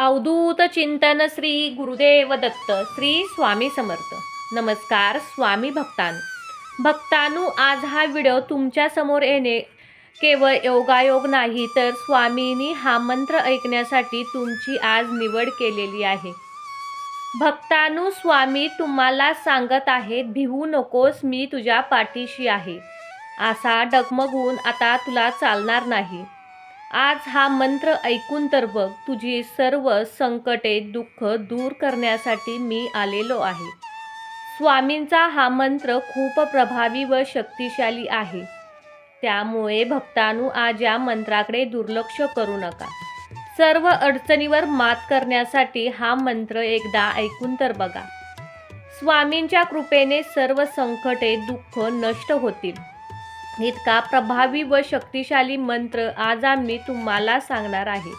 अवधूत चिंतन श्री गुरुदेव दत्त श्री स्वामी समर्थ. नमस्कार स्वामी भक्तान. भक्तानू आज हा व्हिडिओ तुमच्यासमोर येणे केवळ योगायोग नाही तर स्वामींनी हा मंत्र ऐकण्यासाठी तुमची आज निवड केलेली आहे. भक्तानू स्वामी तुम्हाला सांगत आहेत भिवू नकोस मी तुझ्या पाठीशी आहे. असा डगमगून आता तुला चालणार नाही. आज हा मंत्र ऐकून तर बघ तुझी सर्व संकटे दुःख दूर करण्यासाठी मी आलेलो आहे. स्वामींचा हा मंत्र खूप प्रभावी व शक्तिशाली आहे. त्यामुळे भक्तानू आज या मंत्राकडे दुर्लक्ष करू नका. सर्व अडचणीवर मात करण्यासाठी हा मंत्र एकदा ऐकून तर बघा. स्वामींच्या कृपेने सर्व संकटे दुःख नष्ट होतील. इतका प्रभावी व शक्तिशाली मंत्र आज आम्ही तुम्हाला सांगणार आहे.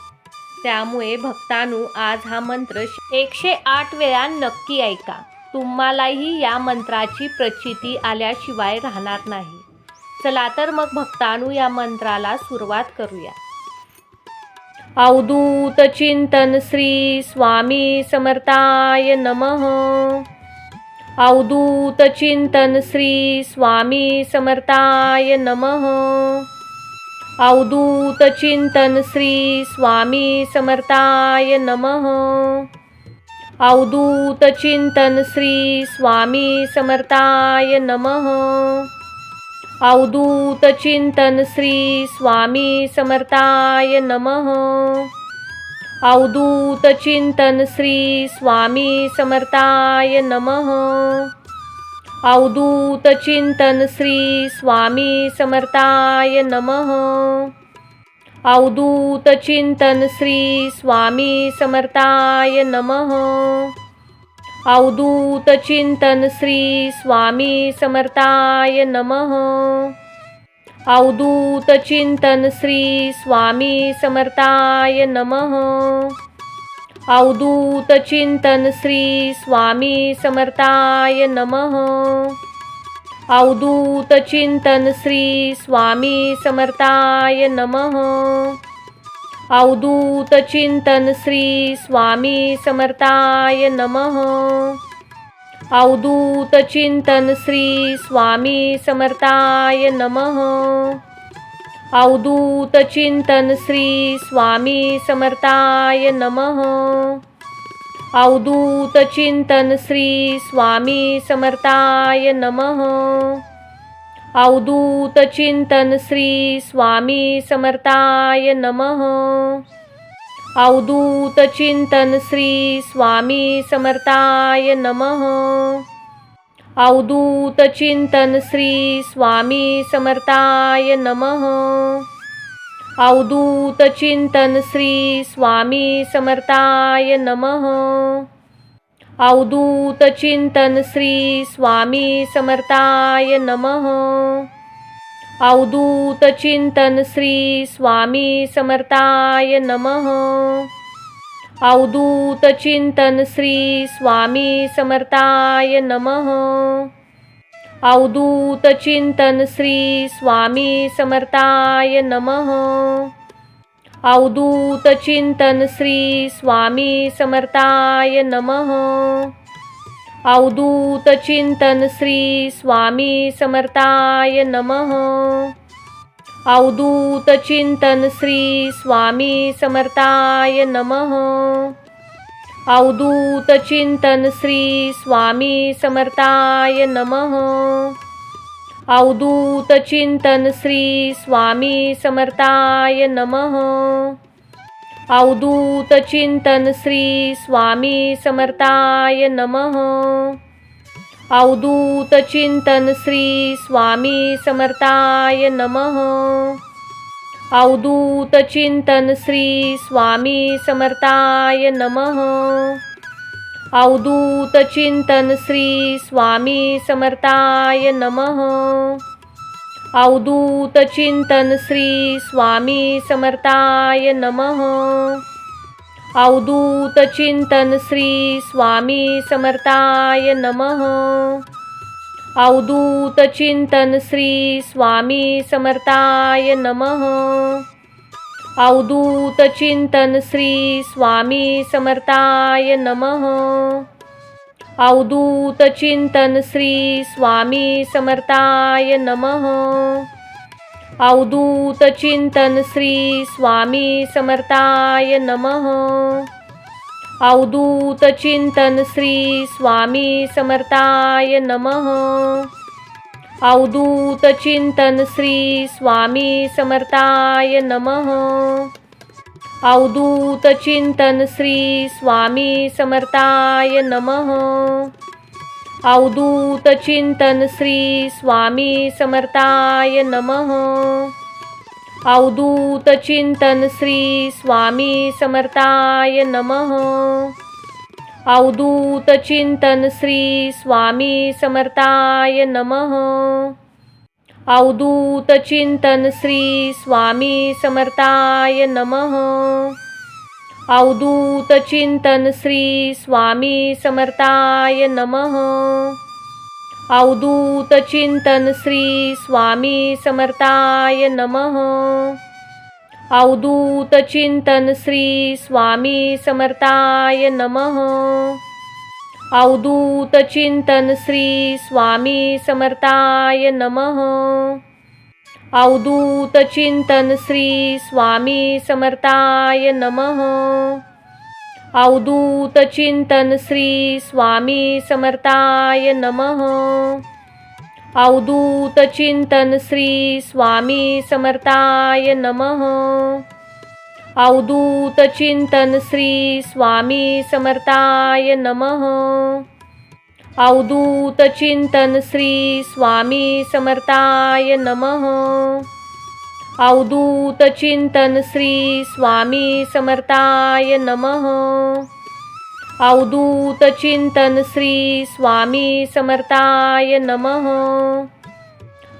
त्यामुळे भक्तांनो आज हा मंत्र एकशे आठ वेळा नक्की ऐका. तुम्हालाही या मंत्राची प्रचिती आल्याशिवाय राहणार नाही. चला तर मग भक्तांनो या मंत्राला सुरुवात करूया. अवधूत चिंतन श्री स्वामी समर्थाय नमः. अवधूत चिंतन श्री स्वामी समर्थाय नमः। अवधूत चिंतन श्री स्वामी समर्थाय नमः। अवधूत चिंतन श्री स्वामी समर्थाय नमः। अवधूत चिंतन श्री स्वामी समर्थाय नमः। अवधूत चिंतन श्री स्वामी समर्थाय नमः। अवधूत चिंतन श्री स्वामी समर्थाय नमः। अवधूत चिंतन श्री स्वामी समर्थाय नमः। अवधूत चिंतन श्री स्वामी समर्थाय नमः। अवधूत चिंतन श्री स्वामी समर्थाय नमः। अवधूत चिंतन श्री स्वामी समर्थाय नमः। अवधूत चिंतन श्री स्वामी समर्थाय नमः। अवधूत चिंतन श्री स्वामी समर्थाय नमः। अवधूत चिंतन श्री स्वामी समर्थाय नमः। अवधूत चिंतन श्री स्वामी समर्थाय नमः। अवधूत चिंतन श्री स्वामी समर्थाय नमः। अवधूत चिंतन श्री स्वामी समर्थाय नमः। अवधूत चिंतन श्री स्वामी समर्थाय नमः। अवधूत चिंतन श्री स्वामी समर्थाय नमः। अवधूत चिंतन श्री स्वामी समर्थाय नमः। अवधूत चिंतन श्री स्वामी समर्थाय नमः। अवधूत चिंतन श्री स्वामी समर्थाय नमः। अवधूत चिंतन श्री स्वामी समर्थाय नमः। अवधूत चिंतन श्री स्वामी समर्थाय नमः। अवधूत चिंतन श्री स्वामी समर्थाय नमः। अवधूत चिंतन श्री स्वामी समर्थाय नमः। अवधूत चिंतन श्री स्वामी समर्थाय नमः। अवधूत चिंतन श्री स्वामी समर्थाय नमः। अवधूत चिंतन श्री स्वामी समर्थाय नमः। अवधूत चिंतन श्री स्वामी समर्थाय नमः। अवधूत चिंतन श्री स्वामी समर्थाय नमः। अवधूत चिंतन श्री स्वामी समर्थाय नमः। अवधूत चिंतन श्री स्वामी समर्थाय नमः। अवधूत चिंतन श्री स्वामी समर्थाय नमः। अवधूत चिंतन श्री स्वामी समर्थाय नमः। अवधूत चिंतन श्री स्वामी समर्थाय नमः। अवधूत चिंतन श्री स्वामी समर्थाय नमः। अवधूत चिंतन श्री स्वामी समर्थाय नमः। अवधूत चिंतन श्री स्वामी समर्थाय नमः। अवधूत चिंतन श्री स्वामी समर्थाय नमः। अवधूत चिंतन श्री स्वामी समर्थाय नमः। अवधूत चिंतन श्री स्वामी समर्थाय नमः। अवधूत चिंतन श्री स्वामी समर्थाय नमः। अवधूत चिंतन श्री स्वामी समर्थाय नमः। अवधूत चिंतन श्री स्वामी समर्थाय नमः। अवधूत चिंतन श्री स्वामी समर्थाय नमः। अवधूत चिंतन श्री स्वामी समर्थाय नमः। अवधूत चिंतन श्री स्वामी समर्थाय नमः। अवधूत चिंतन श्री स्वामी समर्थाय नमः। अवधूत चिंतन श्री स्वामी समर्थाय नमः। अवधूत चिंतन श्री स्वामी समर्थाय नमः। अवधूत चिंतन श्री स्वामी समर्थाय नमः। अवधूत चिंतन श्री स्वामी समर्थाय नमः। अवधूत चिंतन श्री स्वामी समर्थाय नमः। अवधूत चिंतन श्री स्वामी समर्थाय नमः। अवधूत चिंतन श्री स्वामी समर्थाय नमः। अवधूत चिंतन श्री स्वामी समर्थाय नमः।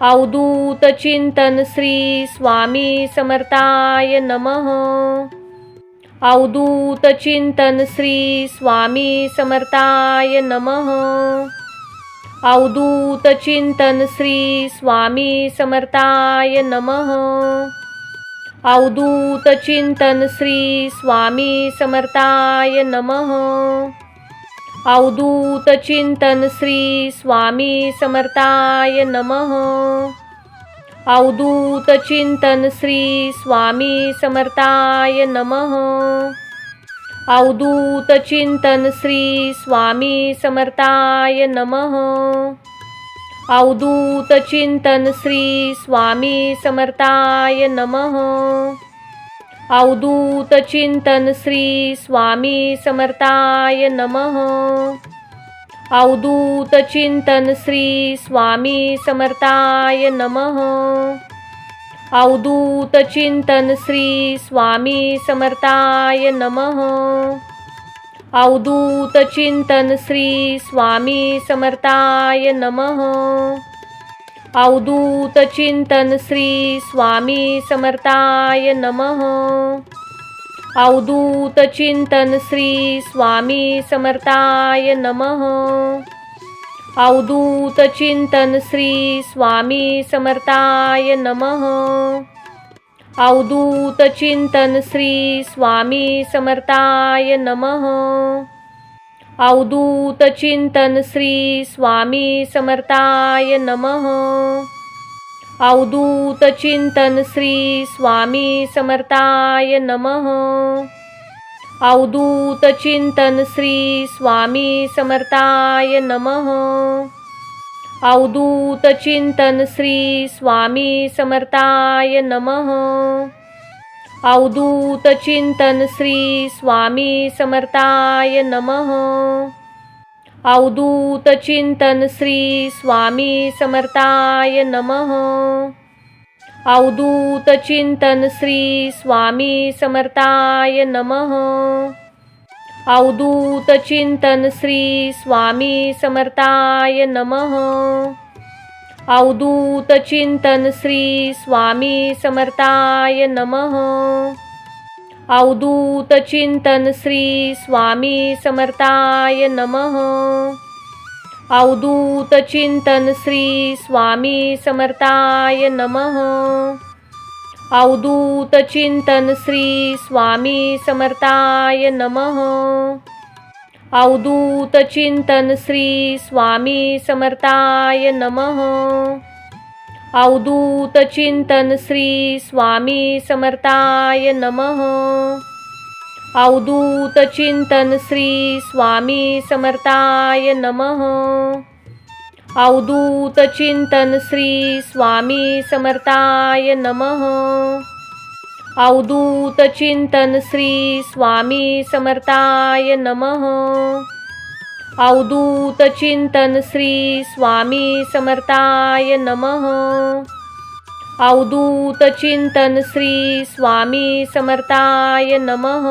अवधूत चिंतन श्री स्वामी समर्थाय नमः। अवधूत चिंतन श्री स्वामी समर्थाय नमः। अवधूत चिंतन श्री स्वामी समर्थाय नमः। अवधूत चिंतन श्री स्वामी समर्थाय नमः। अवधूत चिंतन श्री स्वामी समर्थाय नमः। अवधूत चिंतन श्री स्वामी समर्थाय नमः। अवधूत चिंतन श्री स्वामी समर्थाय नमः। अवधूत चिंतन श्री स्वामी समर्थाय नमः। अवधूत चिंतन श्री स्वामी समर्थाय नमः। अवधूत चिंतन श्री स्वामी समर्थाय नमः। अवधूत चिंतन श्री स्वामी समर्थाय नमः। अवधूत चिंतन श्री स्वामी समर्थाय नमः। अवधूत चिंतन श्री स्वामी समर्थाय नमः। अवधूत चिंतन श्री स्वामी समर्थाय नमः। अवधूत चिंतन श्री स्वामी समर्थाय नमः। अवधूत चिंतन श्री स्वामी समर्थाय नमः। अवधूत चिंतन श्री स्वामी समर्थाय नमः। अवधूत चिंतन श्री स्वामी समर्थाय नमः। अवधूत चिंतन श्री स्वामी समर्थाय नमः। अवधूत चिंतन श्री स्वामी समर्थाय नमः। अवधूत चिंतन श्री स्वामी समर्थाय नमः। अवधूत चिंतन श्री स्वामी समर्थाय नमः। अवधूत चिंतन श्री स्वामी समर्थाय नमः। अवधूत चिंतन श्री स्वामी समर्थाय नमः। अवधूत चिंतन श्री स्वामी समर्थाय नमः। अवधूत चिंतन श्री स्वामी समर्थाय नमः। अवधूत चिंतन श्री स्वामी समर्थाय नमः। अवधूत चिंतन श्री स्वामी समर्थाय नमः। अवधूत चिंतन श्री स्वामी समर्थाय नमः। अवधूत चिंतन श्री स्वामी समर्थाय नमः। अवधूत चिंतन श्री स्वामी समर्थाय नमः। अवधूत चिंतन श्री स्वामी समर्थाय नमः। अवधूत चिंतन श्री स्वामी समर्थाय नमः। अवधूत चिंतन श्री स्वामी समर्थाय नमः। अवधूत चिंतन श्री स्वामी समर्थाय नमः।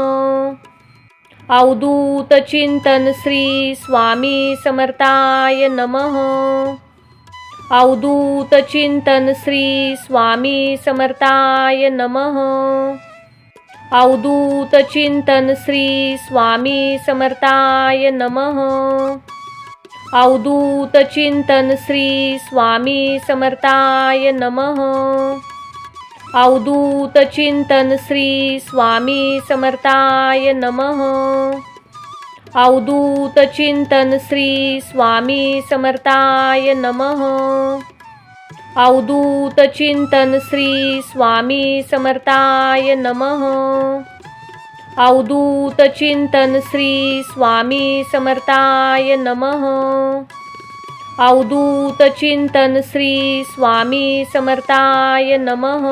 अवधूत चिंतन श्री स्वामी समर्थाय नमः। अवधूत चिंतन श्री स्वामी समर्थाय नमः। अवधूत चिंतन श्री स्वामी समर्थाय नमः। अवधूत चिंतन श्री स्वामी समर्थाय नमः। अवधूत चिंतन श्री स्वामी समर्थाय नमः। अवधूत चिंतन श्री स्वामी समर्थाय नमः। अवधूत चिंतन श्री स्वामी समर्थाय नमः। अवधूत चिंतन श्री स्वामी समर्थाय नमः। अवधूत चिंतन श्री स्वामी समर्थाय नमः।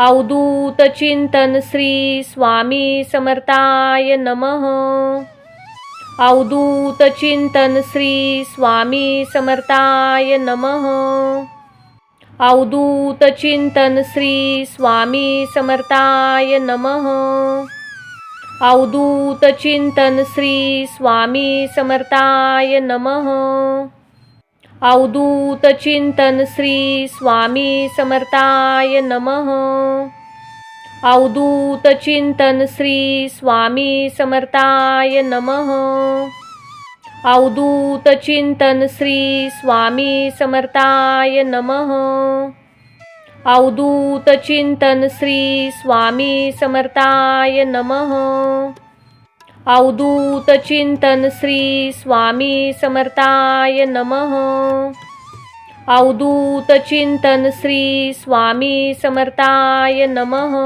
अवधूत चिंतन श्री स्वामी समर्थाय नमः। अवधूत चिंतन श्री स्वामी समर्थाय नमः। अवधूत चिंतन श्री स्वामी समर्थाय नमः। अवधूत चिंतन श्री स्वामी समर्थाय नमः। अवधूत चिंतन श्री स्वामी समर्थाय नमः। अवधूत चिंतन श्री स्वामी समर्थाय नमः। अवधूत चिंतन श्री स्वामी समर्थाय नमः। अवधूत चिंतन श्री स्वामी समर्थाय नमः। अवधूत चिंतन श्री स्वामी समर्थाय नमः। अवधूत चिंतन श्री स्वामी समर्थाय नमः।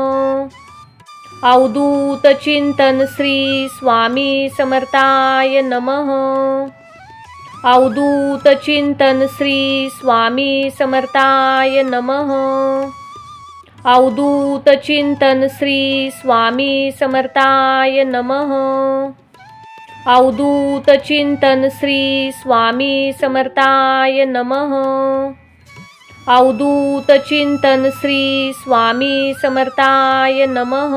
अवधूत चिंतन श्री स्वामी समर्थाय नमः। अवधूत चिंतन श्री स्वामी समर्थाय नमः। अवधूत चिंतन श्री स्वामी समर्थाय नमः। अवधूत चिंतन श्री स्वामी समर्थाय नमः। अवधूत चिंतन श्री स्वामी समर्थाय नमः।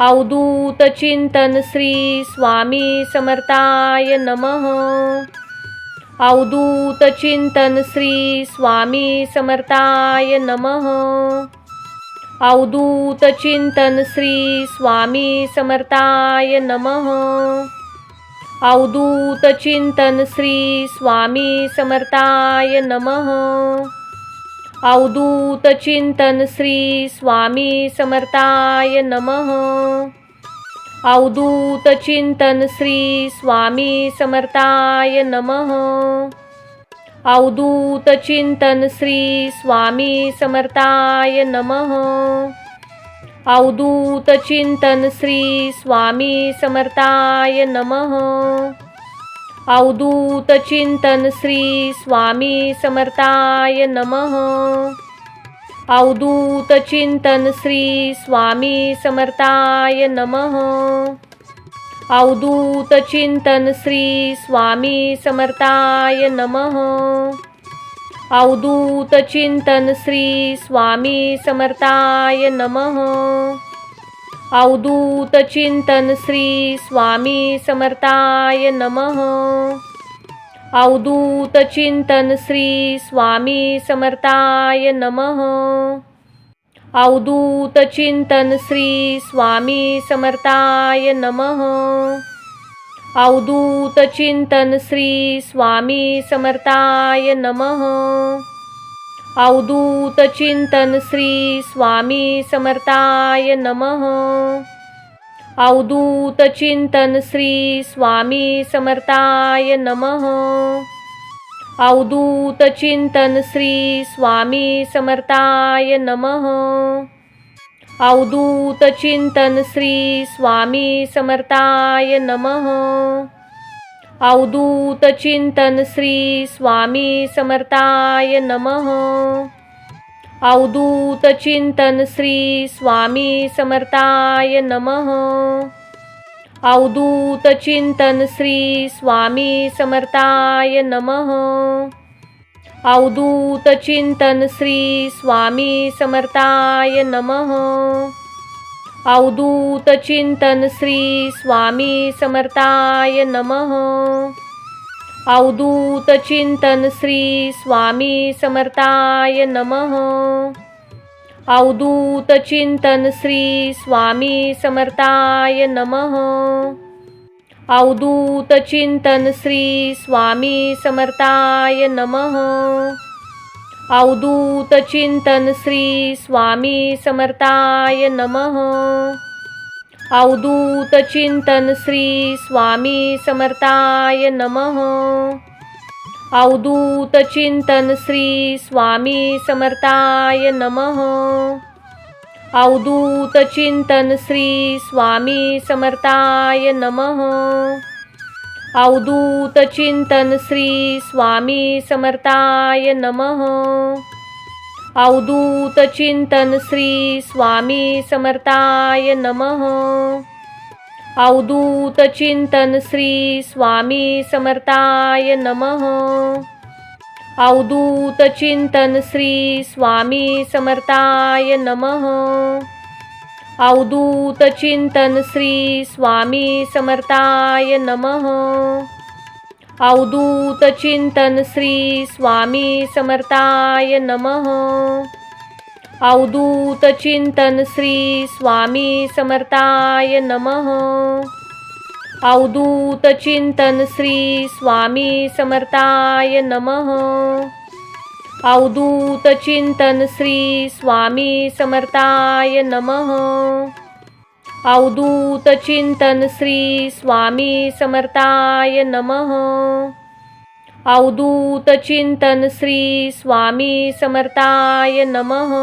अवधूत चिंतन श्री स्वामी समर्थाय नमः। अवधूत चिंतन श्री स्वामी समर्थाय नमः। अवधूत चिंतन श्री स्वामी समर्थाय नमः। अवधूत चिंतन श्री स्वामी समर्थाय नमः। अवधूत चिंतन श्री स्वामी समर्थाय नमः। अवधूत चिंतन श्री स्वामी समर्थाय नमः। अवधूत चिंतन श्री स्वामी समर्थाय नमः। अवधूत चिंतन श्री स्वामी समर्थाय नमः। अवधूत चिंतन श्री स्वामी समर्थाय नमः। अवधूत चिंतन श्री स्वामी समर्थाय नमः। अवधूत चिंतन श्री स्वामी समर्थाय नमः। अवधूत चिंतन श्री स्वामी समर्थाय नमः। अवधूत चिंतन श्री स्वामी समर्थाय नमः। अवधूत चिंतन श्री स्वामी समर्थाय नमः। अवधूत चिंतन श्री स्वामी समर्थाय नमः। अवधूत चिंतन श्री स्वामी समर्थाय नमः। अवधूत चिंतन श्री स्वामी समर्थाय नमः। अवधूत चिंतन श्री स्वामी समर्थाय नमः। अवधूत चिंतन श्री स्वामी समर्थाय नमः। अवधूत चिंतन श्री स्वामी समर्थाय नमः। अवधूत चिंतन श्री स्वामी समर्थाय नमः। अवधूत चिंतन श्री स्वामी समर्थाय नमः। अवधूत चिंतन श्री स्वामी समर्थाय नमः। अवधूत चिंतन श्री स्वामी समर्थाय नमः। अवधूत चिंतन श्री स्वामी समर्थाय नमः। अवधूत चिंतन श्री स्वामी समर्थाय नमः। अवधूत चिंतन श्री स्वामी समर्थाय नमः। अवधूत चिंतन श्री स्वामी समर्थाय नमः। अवधूत चिंतन श्री स्वामी समर्थाय नमः। अवधूत चिंतन श्री स्वामी समर्थाय नमः। अवधूत चिंतन श्री स्वामी समर्थाय नमः। अवधूत चिंतन श्री स्वामी समर्थाय नमः। अवधूत चिंतन श्री स्वामी समर्थाय नमः। अवधूत चिंतन श्री स्वामी समर्थाय नमः। अवधूत चिंतन श्री स्वामी समर्थाय नमः। अवधूत चिंतन श्री स्वामी समर्थाय नमः। अवधूत चिंतन श्री स्वामी समर्थाय नमः। अवधूत चिंतन श्री स्वामी समर्थाय नमः। अवधूत चिंतन श्री स्वामी समर्थाय नमः। अवधूत चिंतन श्री स्वामी समर्थाय नमः। अवधूत चिंतन श्री स्वामी समर्थाय नमः। अवधूत चिंतन श्री स्वामी समर्थाय नमः। अवधूत चिंतन श्री स्वामी समर्थाय नमः।